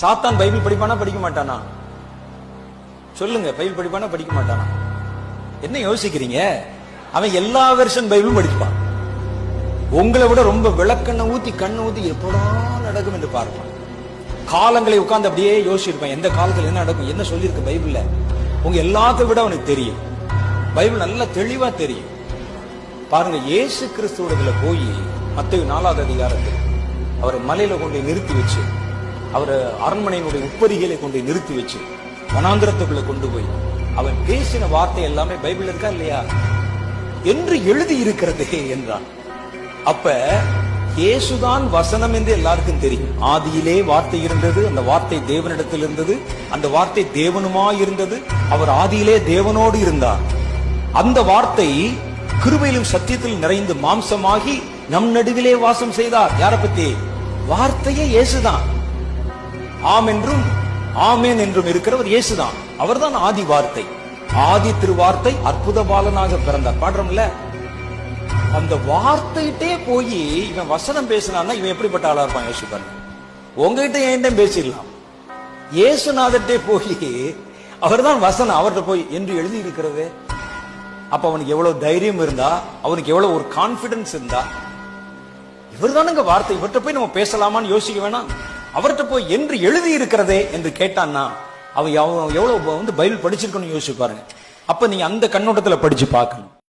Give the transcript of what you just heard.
சாத்தான் பைபிள் படிப்பானா படிக்க மாட்டானா? சொல்லுங்க பைபிள் படிப்பானா படிக்க மாட்டானா? என்ன யோசிக்கிறீங்க? அவன் எல்லா வெர்ஷன் பைபிளும் படிப்பான். உங்களை விட ரொம்ப விளக்கண்ண ஊத்தி கண்ணை ஊத்தி எப்படா நடக்கும் என்று பார்ப்பான். காலங்களை உட்கார்ந்து அப்படியே யோசிச்சிருப்பான். எந்த காலத்துல என்ன நடக்கும் என்ன சொல்லியிருக்கு பைபிள்ல? உங்க எல்லாத்தை விட அவனுக்கு தெரியும். பைபிள் நல்லா தெளிவா தெரியும். பாருங்க இயேசு கிறிஸ்துவ போய் மத்திய நாலாவது அதிகாரத்தில் அவரை மலையில கொண்டு நிறுத்தி வச்சு அவரை அரண்மனையினுடைய உப்பரிகளை கொண்டு நிறுத்தி வச்சு வனாந்திரத்துக்குள்ள கொண்டு போய் அவன் பேசின வார்த்தை எல்லாமே பைபிள் இருக்கா இல்லையா? என்று எழுதி இருக்கிறதே என்றான். அப்ப இயேசுதான் வசனம் என்று எல்லாருக்கும் தெரியும். ஆதியிலே வார்த்தை இருந்தது அந்த வார்த்தை தேவனிடத்தில் இருந்தது அந்த வார்த்தை தேவனுமாய் இருந்தது அவர் ஆதியிலே தேவனோடு இருந்தார். அந்த வார்த்தை கிருபையிலும் சத்தியத்தில் நிறைந்து மாம்சமாகி நம் நடுவிலே வாசம் செய்தார். யார பத்தி? வார்த்தையே இயேசுதான். ஆம் என்றும் ஆமேன் என்றும் இருக்கிறவர் இயேசுதான். அவர்தான் ஆதி வார்த்தை. ஆதி திருவார்த்தை அற்புத பாலனாக பிறந்தார் பாடுறோம்ல அந்த வார்த்தையிட்டே போய் இவன் வசனம் பேசினான்னா இவன் எப்படிப்பட்ட ஆளா இருப்பான் யோசிச்சு பாருங்க. உங்ககிட்ட என்கிட்ட பேசிடலாம். இயேசுநாதர்கிட்டே போய் அவர்தான் வசனம் அவர்கிட்ட போய் என்று எழுதி இருக்கிறது. அப்ப அவனுக்கு எவ்வளவு தைரியம் இருந்தா அவனுக்கு எவ்வளவு ஒரு கான்பிடன்ஸ் இருந்தா இவர்தானுங்க வார்த்தை. இவர்கிட்ட போய் நம்ம பேசலாமான்னு யோசிக்க வேணாம். அவர்கிட்ட போய் என்று எழுதி இருக்கிறதே என்று கேட்டான்னா அவன் எவ்வளவு வந்து பைபிள் படிச்சிருக்கணும்னு யோசிச்சு பாருங்க அப்ப நீங்க அந்த கண்ணோட்டத்துல படிச்சு பார்க்கணும்.